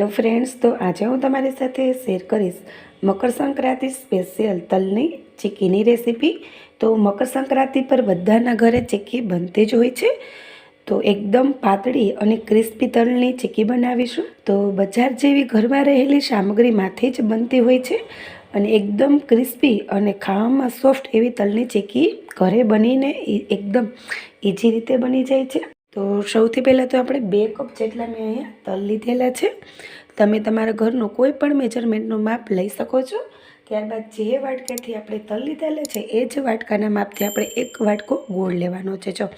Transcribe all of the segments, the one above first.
Hello friends તો આજે હું તમારી સાથે શેર કરીશ મકર સંક્રાંતિ સ્પેશિયલ તલની ચીકીની રેસીપી તો મકર સંક્રાંતિ પર બધાના ઘરે ચીકી બનતી જ હોય છે. તો એકદમ પાતળી અને ક્રિસ્પી તલની ચીકી બનાવીશું. તો બજાર જેવી ઘરમાં રહેલી સામગ્રીમાંથી જ બનતી હોય છે અને એકદમ ક્રિસ્પી અને ખાવામાં સોફ્ટ એવી તલની ચીકી ઘરે બનીને એકદમ ઇઝી રીતે બની જાય છે. તો સૌથી પહેલાં તો આપણે બે કપ જેટલા મેં અહીંયા તલ લીધેલા છે. તમે તમારા ઘરનું કોઈ પણ મેજરમેન્ટનું માપ લઈ શકો છો. ત્યારબાદ જે વાટકાથી આપણે તલ લીધેલા છે, એ જ વાટકાના માપથી આપણે એક વાટકો ગોળ લેવાનો છે. જો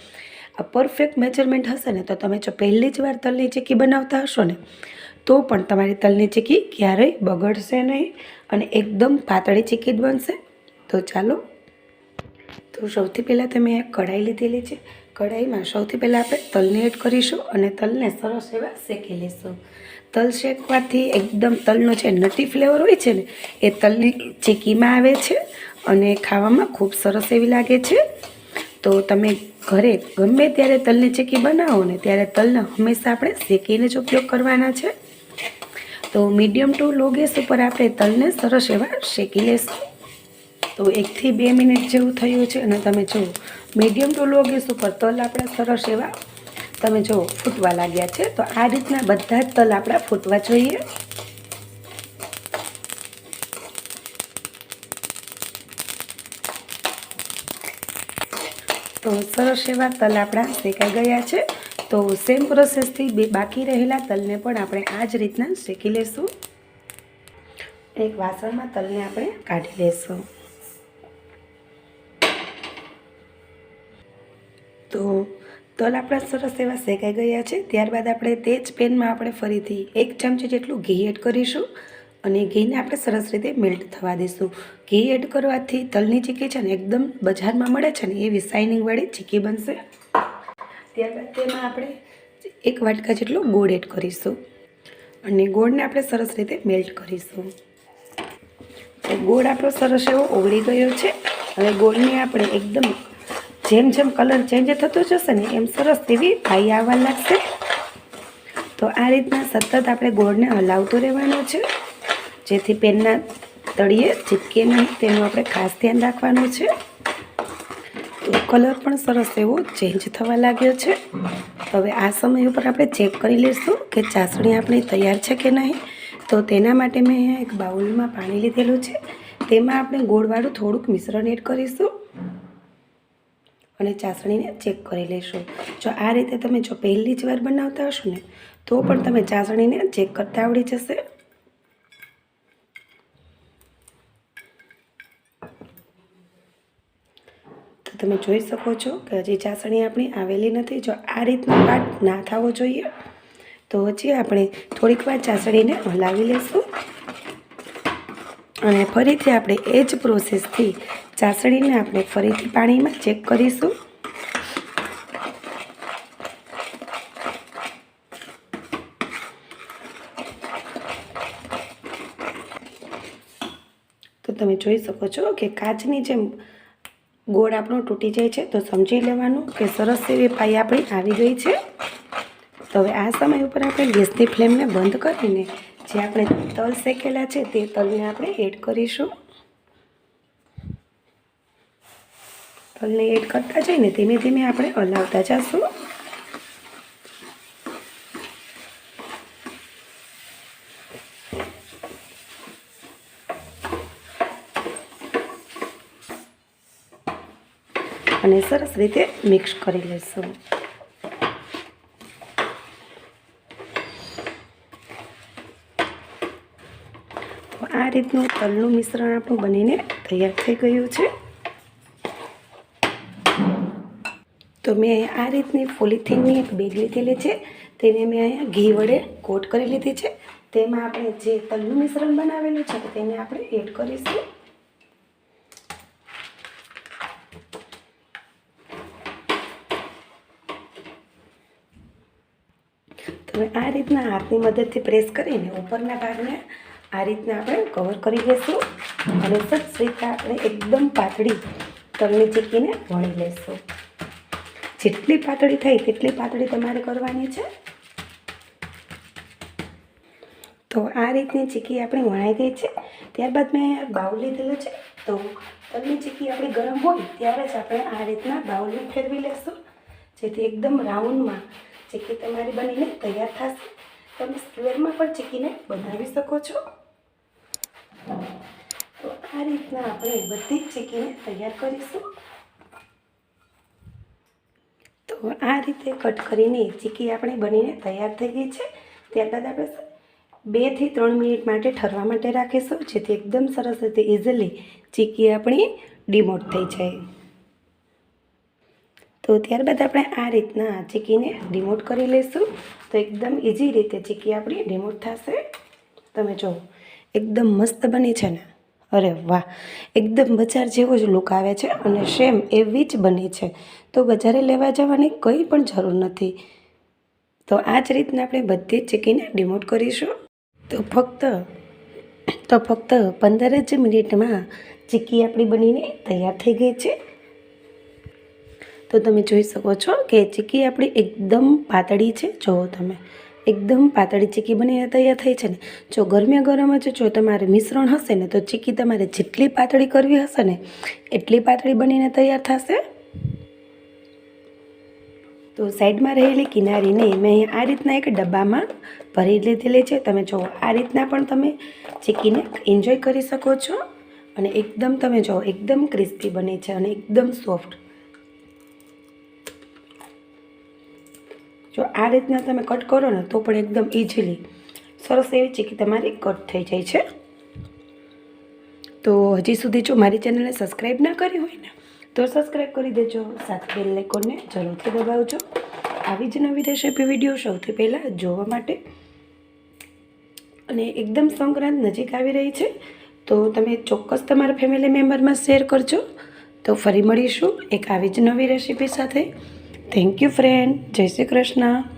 આ પરફેક્ટ મેજરમેન્ટ હશે ને, તો તમે જો પહેલી જ વાર તલની ચીકી બનાવતા હશો ને, તો પણ તમારી તલની ચીકી ક્યારેય બગડશે નહીં અને એકદમ પાતળી ચીકી બનશે. તો ચાલો. તો સૌથી પહેલાં તમે કઢાઈ લીધેલી છે. કઢાઈમાં સૌથી પહેલાં આપણે તલને એડ કરીશું અને તલને સરસ એવા શેકી લઈશું તલ શેકવાથી એકદમ તલનો જે નટી ફ્લેવર હોય છે ને, એ તલની ચીકીમાં આવે છે અને ખાવામાં ખૂબ સરસ એવી લાગે છે. તો તમે ઘરે ગમે ત્યારે તલની ચીકી બનાવો ને, ત્યારે તલને હંમેશા આપણે શેકીને જ ઉપયોગ કરવાના છે. તો મીડિયમ ટુ લો ગેસ ઉપર આપણે તલને સરસ એવા શેકી લઈશું તો એકથી બે મિનિટ જેવું થયું છે અને તમે જુઓ મીડિયમ ટુ લો ગેસ ઉપર તલ આપણા સરસ એવા. તમે જુઓ ફૂટવા લાગ્યા છે, તો આ રીતના બધા જ તલ આપણા ફૂટવા જોઈએ. તો સરસ એવા તલ આપણા શેકાઈ ગયા છે. તો સેમ પ્રોસેસથી બે બાકી રહેલા તલને પણ આપણે આ જ રીતના શેકી લેશું. એક વાસણમાં તલને આપણે કાઢી લેશું. તો તલ આપણા સરસ એવા શેકાઈ ગયા છે. ત્યારબાદ આપણે તે જ પેનમાં આપણે ફરીથી એક ચમચી જેટલું ઘી એડ કરીશું અને ઘીને આપણે સરસ રીતે મેલ્ટ થવા દઈશું. ઘી એડ કરવાથી તલની ચીકી છે ને એકદમ બજારમાં મળે છે ને એવી શાઇનિંગવાળી ચીકી બનશે. ત્યારબાદ તેમાં આપણે એક વાટકા જેટલો ગોળ એડ કરીશું અને ગોળને આપણે સરસ રીતે મેલ્ટ કરીશું. ગોળ આપણો સરસ એવો ઓગળી ગયો છે. હવે ગોળને આપણે એકદમ જેમ જેમ કલર ચેન્જ થતો જશે ને એમ સરસ તેવી પાઈ આવવા લાગશે. તો આ રીતના સતત આપણે ગોળને હલાવતો રહેવાનો છે. જેથી પેનના તળિયે ચીપકે નહીં, તેનું આપણે ખાસ ધ્યાન રાખવાનું છે. તો કલર પણ સરસ એવો ચેન્જ થવા લાગ્યો છે. હવે આ સમય ઉપર આપણે ચેક કરી લઈશું કે ચાસણી આપણી તૈયાર છે કે નહીં. તો તેના માટે મેં એક બાઉલમાં પાણી લીધેલું છે. તેમાં આપણે ગોળવાળું થોડુંક મિશ્રણ એડ કરીશું. અને ચાસણીને ચેક કરી લઈશું જો આ રીતે તમે જો પહેલી જ વાર બનાવતા હશો ને, તો પણ તમે ચાસણીને ચેક કરતા આવડી જશે. તો તમે જોઈ શકો છો કે હજી ચાસણી આપણી આવેલી નથી. જો આ રીતનો પાટ ના થવો જોઈએ, તો હજી આપણે થોડીક વાર ચાસણીને હલાવી લઈશું અને ફરીથી આપણે એ જ પ્રોસેસથી ચાસણીને આપણે ફરીથી પાણીમાં ચેક કરીશું. તો તમે જોઈ શકો છો કે કાચની જેમ ગોળ આપણો તૂટી જાય છે, તો સમજી લેવાનું કે સરસ એવી પાઈ આપણી આવી ગઈ છે. તો હવે આ સમય ઉપર આપણે ગેસની ફ્લેમને બંધ કરીને જે આપણે તલ શેકેલા છે તે તલને આપણે એડ કરીશું. તલને એડ કરતા જઈને ધીમે ધીમે આપણે હલાવતા જઈશું અને સરસ રીતે મિક્સ કરી લઈશું. તો આ રીતનું તલનું મિશ્રણ આપણું બનીને તૈયાર થઈ ગયું છે. તો મેં આ રીતની પોલિથીનની એક બેગ લીધેલી છે. તેને મેં અહીંયા ઘી વડે કોટ કરી લીધી છે. તેમાં આપણે જે તલનું મિશ્રણ બનાવેલું છે તેને આપણે એડ કરીશું. તમે આ રીતના હાથની મદદથી પ્રેસ કરીને ઉપરના ભાગને આ રીતના આપણે કવર કરી દઈશું અને સરસ રીતે આપણે એકદમ પાતળી તલની ચીકીને વણી લઈશું જેટલી પાતળી થાય તેટલી પાતળી તમારે કરવાની છે. તો આ રીતની ચીકી આપણી વણાઈ ગઈ છે. ત્યારબાદ મેં બાઉલ લીધેલો છે. તો તલની ચીકી આપણી ગરમ હોય ત્યારે જ આપણે આ રીતના બાઉલને ફેરવી લેશું. જેથી એકદમ રાઉન્ડમાં ચીકી તમારી બનીને તૈયાર થશે. તમે સ્ક્વેરમાં પણ ચીકીને બનાવી શકો છો. તો આ રીતના આપણે બધી જ ચીકીને તૈયાર કરીશું. તો આ રીતે કટ કરીને ચીકી આપણે બનીને તૈયાર થઈ ગઈ છે. ત્યારબાદ આપણે બેથી ત્રણ મિનિટ માટે ઠરવા માટે રાખીશું, જેથી એકદમ સરસ રીતે ઇઝીલી ચીકી આપણી ડિમોટ થઈ જાય. તો ત્યારબાદ આપણે આ રીતના ચીકીને ડિમોટ કરી લઈશું. તો એકદમ ઇઝી રીતે ચીકી આપણી ડિમોટ થશે. તમે જુઓ એકદમ મસ્ત બની છે ને. અરે વાહ, એકદમ બજાર જેવો જ લુક આવે છે અને સેમ એવી જ બની છે. તો બજારે લેવા જવાની કંઈ પણ જરૂર નથી. તો આ જ રીતના આપણે બધી જ ચીકીને ડિમોટ કરીશું. તો ફક્ત તો ફક્ત પંદર જ મિનિટમાં ચીકી આપણી બનીને તૈયાર થઈ ગઈ છે. તો તમે જોઈ શકો છો કે ચીકી આપણી એકદમ પાતળી છે. જુઓ તમે એકદમ પાતળી ચીકી બનીને તૈયાર થઈ છે ને, જો ગરમે ગરમ જ જો તમારે મિશ્રણ હશે ને, તો ચીકી તમારે જેટલી પાતળી કરવી હશે ને, એટલી પાતળી બનીને તૈયાર થશે. તો સાઈડમાં રહેલી કિનારીને મેં આ રીતના એક ડબ્બામાં ભરી લીધેલી છે. તમે જુઓ આ રીતના પણ તમે ચીકીને એન્જોય કરી શકો છો. અને એકદમ તમે જુઓ એકદમ ક્રિસ્પી બની છે અને એકદમ સોફ્ટ જો આ રીતના તમે કટ કરો ને તો પણ એકદમ ઇઝીલી સરસ એવી ચીકી તમારી કટ થઈ જાય છે. તો હજી સુધી જો મારી ચેનલને સબસ્ક્રાઈબ ના કરી હોય ને, તો સબસ્ક્રાઈબ કરી દેજો. સાથે બેલ આઇકોનને જરૂરથી દબાવજો. આવી જ નવી રેસીપી વીડિયો સૌથી પહેલાં જોવા માટે. અને એકદમ સંક્રાંત નજીક આવી રહી છે, તો તમે ચોક્કસ તમારા ફેમિલી મેમ્બરમાં શેર કરજો. તો ફરી મળીશું એક આવી જ નવી રેસીપી સાથે. થેન્ક યુ ફ્રેન્ડ જય શ્રી કૃષ્ણ